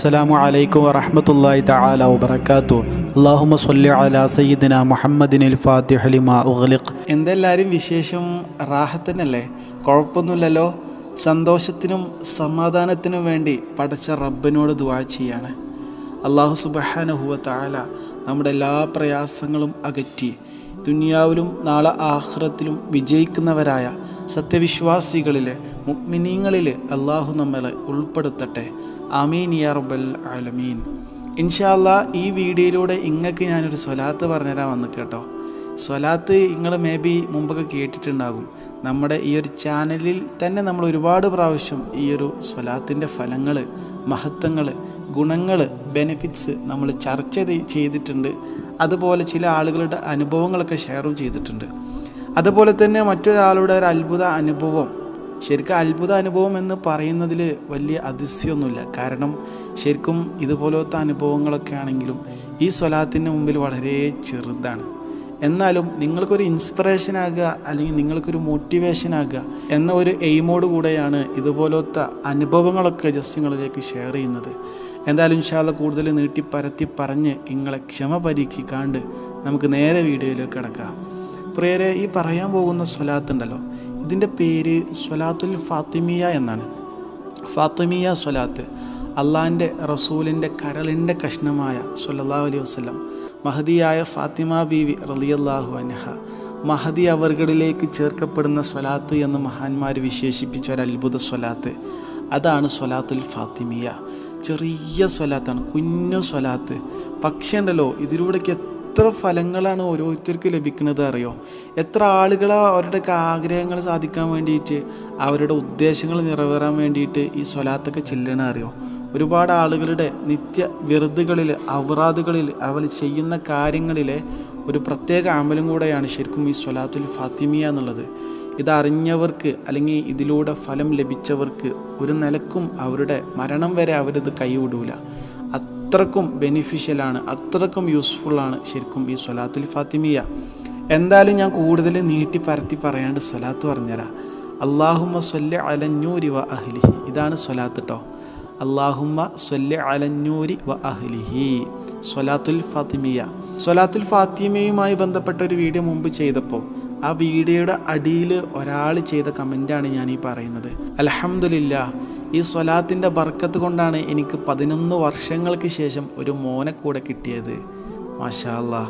അസ്സലാമു അലൈക്കും വറഹ്മത്തുള്ളാഹി തആല വബറകാതു അല്ലാഹുമ്മ സ്വല്ലി അലാ സയ്യിദിന മുഹമ്മദിനിൽ ഫാത്തിഹ ലിമാ ഉഗ്ലിഖ്. എന്തെല്ലാവരും വിശേഷം? റാഹത്തിനല്ലേ? കുഴപ്പമൊന്നുമില്ലല്ലോ. സന്തോഷത്തിനും സമാധാനത്തിനും വേണ്ടി പടച്ച റബ്ബിനോട് ദുആ ചെയ്യാണ്. അള്ളാഹു സുബഹാനഹുവ താല നമ്മുടെ എല്ലാ പ്രയാസങ്ങളും അകറ്റി. ദുനിയാവിലും നാളെ ആഹ്റത്തിലും വിജയിക്കുന്നവരായ സത്യവിശ്വാസികളിലെ മുഗ്മിനീങ്ങളിൽ അള്ളാഹു നമ്മളെ ഉൾപ്പെടുത്തട്ടെ. ആമീൻ യാ റബ്ബൽ ആലമീൻ. ഇൻഷാല്ല ഈ വീഡിയോയിലൂടെ ഇങ്ങക്ക് ഞാനൊരു സ്വലാത്ത് പറഞ്ഞുതരാൻ വന്നു കേട്ടോ. സ്വലാത്ത് നിങ്ങൾ മേ ബി മുമ്പൊക്കെ കേട്ടിട്ടുണ്ടാകും. നമ്മുടെ ഈ ഒരു ചാനലിൽ തന്നെ നമ്മൾ ഒരുപാട് പ്രാവശ്യം ഈ ഒരു സ്വലാത്തിന്റെ ഫലങ്ങൾ മഹത്വങ്ങൾ ഗുണങ്ങൾ ബെനിഫിറ്റ്സ് നമ്മൾ ചർച്ച ചെയ്തിട്ടുണ്ട്. അതുപോലെ ചില ആളുകളുടെ അനുഭവങ്ങളൊക്കെ ഷെയറും ചെയ്തിട്ടുണ്ട്. അതുപോലെ തന്നെ മറ്റൊരാളുടെ ഒരു അത്ഭുത അനുഭവം. ശരിക്കും അത്ഭുത അനുഭവം എന്ന് പറയുന്നതിൽ വലിയ അതിശയമൊന്നുമില്ല കാരണം ശരിക്കും ഇതുപോലത്തെ അനുഭവങ്ങളൊക്കെ ആണെങ്കിലും ഈ സ്വലാത്തിന്റെ മുമ്പിൽ വളരെ ചെറുതാണ്. എന്നാലും നിങ്ങൾക്കൊരു ഇൻസ്പിറേഷൻ ആകുക അല്ലെങ്കിൽ നിങ്ങൾക്കൊരു മോട്ടിവേഷൻ ആകുക എന്ന ഒരു എയിമോട് കൂടെയാണ് ഇതുപോലത്തെ അനുഭവങ്ങളൊക്കെ ജസ്റ്റ് നിങ്ങളിലേക്ക് ഷെയർ ചെയ്യുന്നത്. എന്തായാലും ഇൻഷാല്ല കൂടുതൽ നീട്ടി പരത്തി പറഞ്ഞ് നിങ്ങളെ ക്ഷമ പരീക്ഷിക്കാണ്ട് നമുക്ക് നേരെ വീഡിയോയിലേക്ക് കിടക്കാം. പ്രിയരെ ഈ പറയാൻ പോകുന്ന സ്വലാത്ത് ഉണ്ടല്ലോ. ഇതിന്റെ പേര് സ്വലാത്തുൽ ഫാത്തിമിയ എന്നാണ്. ഫാത്തിമിയ സ്വലാത്ത് അള്ളാഹിന്റെ റസൂലിന്റെ കരളിന്റെ കഷ്ണമായ സുല്ലാ അലൈഹി വസല്ലം. മഹദിയായ ഫാത്തിമ ബീവി റളിയല്ലാഹു അൻഹ. മഹദി അവർകളിലേക്ക് ചേർക്കപ്പെടുന്ന സ്വലാത്ത് എന്ന് മഹാന്മാർ വിശേഷിപ്പിച്ച ഒരു അത്ഭുത സ്വലാത്ത്. അതാണ് സ്വലാത്തുൽ ഫാത്തിമിയ. ചെറിയ സ്വലാത്താണ് കുഞ്ഞു സ്വലാത്ത്. പക്ഷേ ഉണ്ടല്ലോ ഇതിലൂടെയൊക്കെ എത്ര ഫലങ്ങളാണ് ഓരോരുത്തർക്ക് ലഭിക്കുന്നത് അറിയോ? എത്ര ആളുകളാ അവരുടെ ആഗ്രഹങ്ങൾ സാധിക്കാൻ വേണ്ടിയിട്ട് അവരുടെ ഉദ്ദേശങ്ങൾ നിറവേറാൻ വേണ്ടിയിട്ട് ഈ സ്വലാത്തൊക്കെ ചെല്ലണ അറിയോ? ഒരുപാട് ആളുകളുടെ നിത്യ വെറുതുകളിൽ അവറാദുകളിൽ അവർ ചെയ്യുന്ന കാര്യങ്ങളിലെ ഒരു പ്രത്യേക അമലും കൂടെയാണ് ശരിക്കും ഈ സ്വലാത്തുൽ ഫാത്തിമിയ എന്നുള്ളത്. ഇതറിഞ്ഞവർക്ക് അല്ലെങ്കിൽ ഇതിലൂടെ ഫലം ലഭിച്ചവർക്ക് ഒരു നിലക്കും അവരുടെ മരണം വരെ അവരിത് കൈവിടൂല. അത്രക്കും ബെനിഫിഷ്യലാണ് അത്രക്കും യൂസ്ഫുള്ളാണ് ശരിക്കും ഈ സ്വലാത്തുൽ ഫാത്തിമിയ. എന്തായാലും ഞാൻ കൂടുതൽ നീട്ടി പരത്തി പറയാണ്ട് സ്വലാത്ത് പറഞ്ഞുതരാം അള്ളാഹുമ്മ സൊല്ല അലഞ്ഞൂരിവ അഹ്ലിഹി. ഇതാണ് സ്വലാത്ത് കേട്ടോ അള്ളാഹുമ്മ സൊല്ല അലഞ്ഞൂരി വ അഹ്ലിഹി. സൊലാത്തുൽ ഫാത്തിമിയ. സൊലാത്തുൽ ഫാത്തിമയുമായി ബന്ധപ്പെട്ട ഒരു വീഡിയോ മുമ്പ് ചെയ്തപ്പോൾ ആ വീഡിയോയുടെ അടിയിൽ ഒരാൾ ചെയ്ത കമന്റാണ് ഞാൻ ഈ പറയുന്നത്. അലഹമുല്ല ഈ സ്വലാത്തിന്റെ ബർക്കത്ത് കൊണ്ടാണ് എനിക്ക് പതിനൊന്ന് വർഷങ്ങൾക്ക് ശേഷം ഒരു മോനെ കൂടെ കിട്ടിയത്. മാഷാ അല്ലാ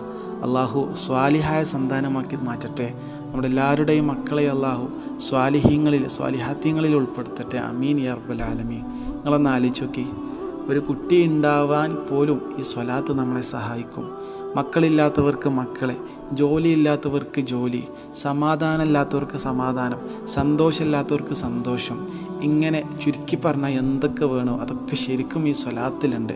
അള്ളാഹു സ്വാലിഹായ സന്താനമാക്കി മാറ്റട്ടെ. നമ്മുടെ എല്ലാവരുടെയും മക്കളെ അള്ളാഹു സ്വാലിഹ്യങ്ങളിൽ സ്വാലിഹാത്യങ്ങളിൽ ഉൾപ്പെടുത്തട്ടെ. അമീൻ യർബൽ ആലമീൻ. നിങ്ങളൊന്ന് ആലോചിച്ച് നോക്കി. ഒരു കുട്ടി ഉണ്ടാവാൻ പോലും ഈ സ്വലാത്ത് നമ്മളെ സഹായിക്കും. മക്കളില്ലാത്തവർക്ക് മക്കളെ ജോലിയില്ലാത്തവർക്ക് ജോലി സമാധാനമില്ലാത്തവർക്ക് സമാധാനം സന്തോഷമില്ലാത്തവർക്ക് സന്തോഷം ഇങ്ങനെ ചുരുക്കി പറഞ്ഞാൽ എന്തൊക്കെ വേണോ അതൊക്കെ ശരിക്കും ഈ സ്വലാത്തിലുണ്ട്.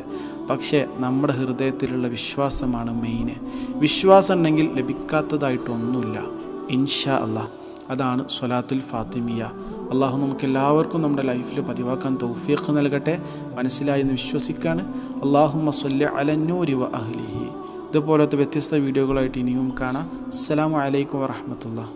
പക്ഷേ നമ്മുടെ ഹൃദയത്തിലുള്ള വിശ്വാസമാണ് മെയിന് വിശ്വാസം ഉണ്ടെങ്കിൽ ലഭിക്കാത്തതായിട്ടൊന്നുമില്ല. ഇൻഷാ അള്ളാഹ്. അതാണ് സ്വലാത്തുൽ ഫാത്തിമിയ. അള്ളാഹു നമുക്ക് എല്ലാവർക്കും നമ്മുടെ ലൈഫിൽ പതിവാക്കാൻ തൗഫീഖ് നൽകട്ടെ. മനസ്സിലായി എന്ന് വിശ്വസിക്കാണ്. അള്ളാഹു മസ്വല്ല അലന്നൂരി വ അഹ്ലിഹി. ഇതുപോലത്തെ വ്യത്യസ്ത വീഡിയോകളായിട്ട് ഇനിയും കാണാം. അസ്സലാമു അലൈക്കും വറഹമത്തുള്ള